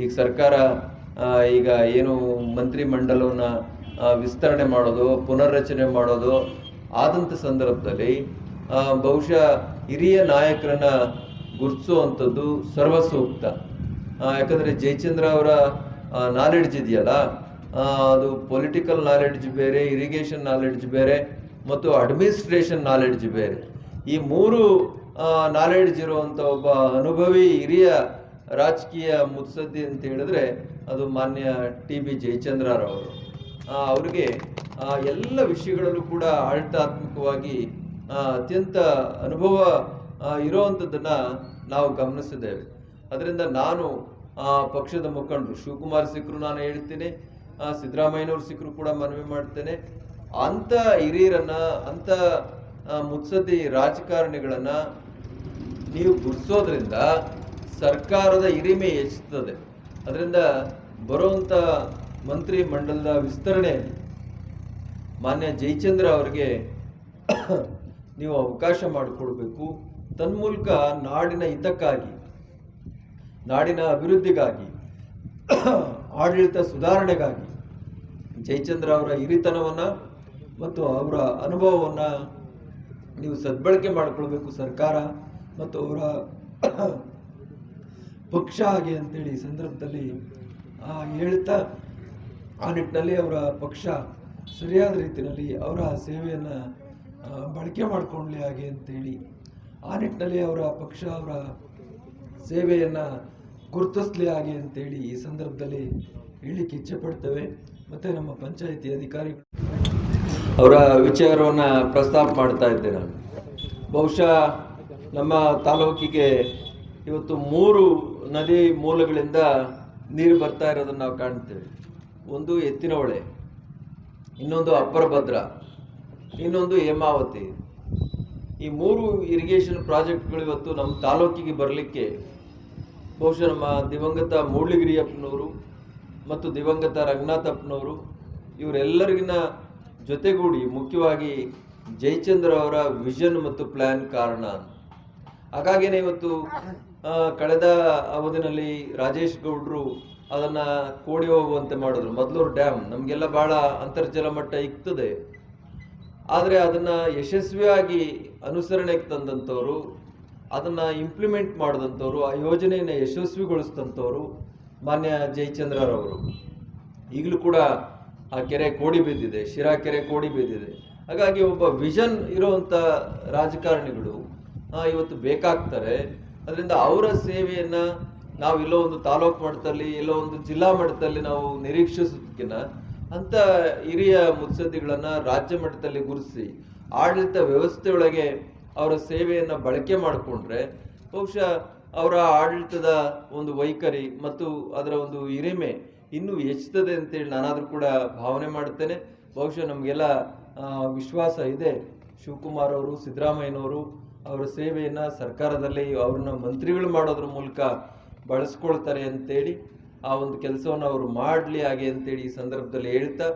ಈಗ ಸರ್ಕಾರ ಈಗ ಏನು ಮಂತ್ರಿ ಮಂಡಲವನ್ನು ವಿಸ್ತರಣೆ ಮಾಡೋದು, ಪುನರ್ರಚನೆ ಮಾಡೋದು ಆದಂಥ ಸಂದರ್ಭದಲ್ಲಿ ಬಹುಶಃ ಹಿರಿಯ ನಾಯಕರನ್ನ ಗುರುತಿಸುವಂಥದ್ದು ಸರ್ವಸೂಕ್ತ. ಸೂಕ್ತ ಯಾಕಂದ್ರೆ ಜಯಚಂದ್ರ ಅವರ ನಾಲೆಡ್ಜ್ ಇದೆಯಲ್ಲ ಅದು ಪೊಲಿಟಿಕಲ್ ನಾಲೆಡ್ಜ್ ಬೇರೆ ಇರಿಗೇಷನ್ ನಾಲೆಡ್ಜ್ ಬೇರೆ, ಮತ್ತು ಅಡ್ಮಿನಿಸ್ಟ್ರೇಷನ್ ನಾಲೆಡ್ಜ್ ಬೇರೆ. ಈ ಮೂರು ನಾಲೆಡ್ಜ್ ಇರುವಂಥ ಒಬ್ಬ ಅನುಭವಿ ಹಿರಿಯ ರಾಜಕೀಯ ಮುತ್ಸದ್ದಿ ಅಂತ ಹೇಳಿದ್ರೆ ಅದು ಮಾನ್ಯ ಟಿ ಬಿ ಜಯಚಂದ್ರರವರು. ಅವರಿಗೆ ಎಲ್ಲ ವಿಷಯಗಳಲ್ಲೂ ಕೂಡ ಆಡಳಿತಾತ್ಮಕವಾಗಿ ಅತ್ಯಂತ ಅನುಭವ ಇರೋವಂಥದ್ದನ್ನು ನಾವು ಗಮನಿಸಿದ್ದೇವೆ. ಅದರಿಂದ ನಾನು ಆ, ಪಕ್ಷದ ಮುಖಂಡರು ಶಿವಕುಮಾರ್ ಸಿಕ್ಕರು ನಾನು ಹೇಳ್ತೀನಿ ಸಿದ್ದರಾಮಯ್ಯನವ್ರು ಸಿಕ್ಕರು ಕೂಡ ಮನವಿ ಮಾಡ್ತೇನೆ. ಅಂಥ ಹಿರಿಯರನ್ನು ಆ, ಮುತ್ಸದ್ದಿ ರಾಜಕಾರಣಿಗಳನ್ನ ನೀವು ಗುರ್ಸೋದ್ರಿಂದ ಸರ್ಕಾರದ ಹಿರಿಮೆ ಹೆಚ್ಚುತ್ತದೆ ಅದರಿಂದ ಬರುವಂತ ಮಂತ್ರಿ ಮಂಡಲದ ವಿಸ್ತರಣೆಯಲ್ಲಿ ಮಾನ್ಯ ಜಯಚಂದ್ರ ಅವರಿಗೆ ನೀವು ಅವಕಾಶ ಮಾಡಿಕೊಡ್ಬೇಕು. ತನ್ಮೂಲಕ ನಾಡಿನ ಹಿತಕ್ಕಾಗಿ, ನಾಡಿನ ಅಭಿವೃದ್ಧಿಗಾಗಿ, ಆಡಳಿತ ಸುಧಾರಣೆಗಾಗಿ ಜಯಚಂದ್ರ ಅವರ ಹಿರಿತನವನ್ನು ಮತ್ತು ಅವರ ಅನುಭವವನ್ನ ನೀವು ಸದ್ಬಳಕೆ ಮಾಡಿಕೊಳ್ಬೇಕು ಸರ್ಕಾರ ಮತ್ತು ಅವರ ಪಕ್ಷ ಹಾಗೆ ಅಂತೇಳಿ ಈ ಸಂದರ್ಭದಲ್ಲಿ ಹೇಳ್ತಾ ಆ ನಿಟ್ಟಿನಲ್ಲಿ ಅವರ ಪಕ್ಷ ಸರಿಯಾದ ರೀತಿಯಲ್ಲಿ ಅವರ ಸೇವೆಯನ್ನು ಬಳಕೆ ಮಾಡಿಕೊಳ್ಳಿ ಹಾಗೆ ಅಂತೇಳಿ ಆ ನಿಟ್ಟಿನಲ್ಲಿ ಅವರ ಪಕ್ಷ ಅವರ ಸೇವೆಯನ್ನು ಗುರುತಿಸ್ಲಿ ಹಾಗೆ ಅಂತೇಳಿ ಈ ಸಂದರ್ಭದಲ್ಲಿ ಹೇಳಿಕ್ಕೆ ಇಚ್ಛೆ ಪಡ್ತೇವೆ. ಮತ್ತು ನಮ್ಮ ಪಂಚಾಯಿತಿ ಅಧಿಕಾರಿಗಳು ಅವರ ವಿಚಾರವನ್ನು ಪ್ರಸ್ತಾಪ ಮಾಡ್ತಾ ಇದ್ದೆ ಬಹುಶಃ ನಮ್ಮ ತಾಲೂಕಿಗೆ ಇವತ್ತು ಮೂರು ನದಿ ಮೂಲಗಳಿಂದ ನೀರು ಬರ್ತಾ ಇರೋದನ್ನು ನಾವು ಕಾಣ್ತೇವೆ. ಒಂದು ಎತ್ತಿನಹೊಳೆ, ಇನ್ನೊಂದು ಅಪ್ಪರಭದ್ರ ಇನ್ನೊಂದು ಹೇಮಾವತಿ. ಈ ಮೂರು ಇರಿಗೇಷನ್ ಪ್ರಾಜೆಕ್ಟ್ಗಳು ಇವತ್ತು ನಮ್ಮ ತಾಲೂಕಿಗೆ ಬರಲಿಕ್ಕೆ ಬಹುಶಃ ನಮ್ಮ ದಿವಂಗತ ಮೂಳಿಗಿರಿಯಪ್ಪನವರು ಮತ್ತು ದಿವಂಗತ ರಂಗನಾಥಪ್ಪನವರು ಇವರೆಲ್ಲರಿಗಿನ ಜೊತೆಗೂಡಿ ಮುಖ್ಯವಾಗಿ ಜಯಚಂದ್ರ ಅವರ ವಿಷನ್ ಮತ್ತು ಪ್ಲ್ಯಾನ್ ಕಾರಣ ಹಾಗಾಗಿನೇ ಇವತ್ತು ಕಳೆದ ಅವಧಿನಲ್ಲಿ ರಾಜೇಶ್ ಗೌಡ್ರು ಅದನ್ನ ಕೋಡಿ ಹೋಗುವಂತೆ ಮಾಡಿದ್ರು. ಮೊದಲೂರು ಡ್ಯಾಮ್. ನಮಗೆಲ್ಲ ಬಹಳ ಅಂತರ್ಜಲ ಮಟ್ಟ ಇಕ್ತದೆ. ಆದರೆ ಅದನ್ನ ಯಶಸ್ವಿಯಾಗಿ ಅನುಸರಣೆಗೆ ತಂದಂಥವ್ರು, ಅದನ್ನ ಇಂಪ್ಲಿಮೆಂಟ್ ಮಾಡಿದಂಥವ್ರು, ಆ ಯೋಜನೆಯನ್ನು ಯಶಸ್ವಿಗೊಳಿಸಿದಂಥವ್ರು ಮಾನ್ಯ ಜಯಚಂದ್ರರವರು ಈಗಲೂ ಕೂಡ ಆ ಕೆರೆ ಕೋಡಿ ಬಿದ್ದಿದೆ, ಶಿರಾ ಕೆರೆ ಕೋಡಿ ಬಿದ್ದಿದೆ. ಹಾಗಾಗಿ ಒಬ್ಬ ವಿಷನ್ ಇರುವಂಥ ರಾಜಕಾರಣಿಗಳು ಇವತ್ತು ಬೇಕಾಗ್ತಾರೆ. ಅದರಿಂದ ಅವರ ಸೇವೆಯನ್ನ ನಾವು ಎಲ್ಲೋ ಒಂದು ತಾಲೂಕು ಮಟ್ಟದಲ್ಲಿ ಎಲ್ಲೋ ಒಂದು ಜಿಲ್ಲಾ ಮಟ್ಟದಲ್ಲಿ ನಾವು ನಿರೀಕ್ಷಿಸೋದಕ್ಕಿಂತ ಅಂತ ಹಿರಿಯ ಮುತ್ಸದ್ದಿಗಳನ್ನ ರಾಜ್ಯ ಮಟ್ಟದಲ್ಲಿ ಗುರುಸಿ ಆಡಳಿತ ವ್ಯವಸ್ಥೆಯೊಳಗೆ ಅವರ ಸೇವೆಯನ್ನ ಬಳಕೆ ಮಾಡಿಕೊಂಡ್ರೆ, ಬಹುಶಃ ಅವರ ಆಡಳಿತದ ಒಂದು ವೈಖರಿ ಮತ್ತು ಅದರ ಒಂದು ಹಿರಿಮೆ ಇನ್ನೂ ಹೆಚ್ಚುತ್ತದೆ ಅಂತೇಳಿ ನಾನಾದರೂ ಕೂಡ ಭಾವನೆ ಮಾಡ್ತೇನೆ ಬಹುಶಃ ನಮಗೆಲ್ಲ ವಿಶ್ವಾಸ ಇದೆ. ಶಿವಕುಮಾರ್ ಅವರು, ಸಿದ್ದರಾಮಯ್ಯನವರು ಅವರ ಸೇವೆಯನ್ನು ಸರ್ಕಾರದಲ್ಲಿ ಅವ್ರನ್ನ ಮಂತ್ರಿಗಳು ಮಾಡೋದ್ರ ಮೂಲಕ ಬಳಸ್ಕೊಳ್ತಾರೆ ಅಂತೇಳಿ ಆ ಒಂದು ಕೆಲಸವನ್ನು ಅವರು ಮಾಡಲಿ ಹಾಗೆ ಅಂತೇಳಿ ಈ ಸಂದರ್ಭದಲ್ಲಿ ಹೇಳ್ತಾ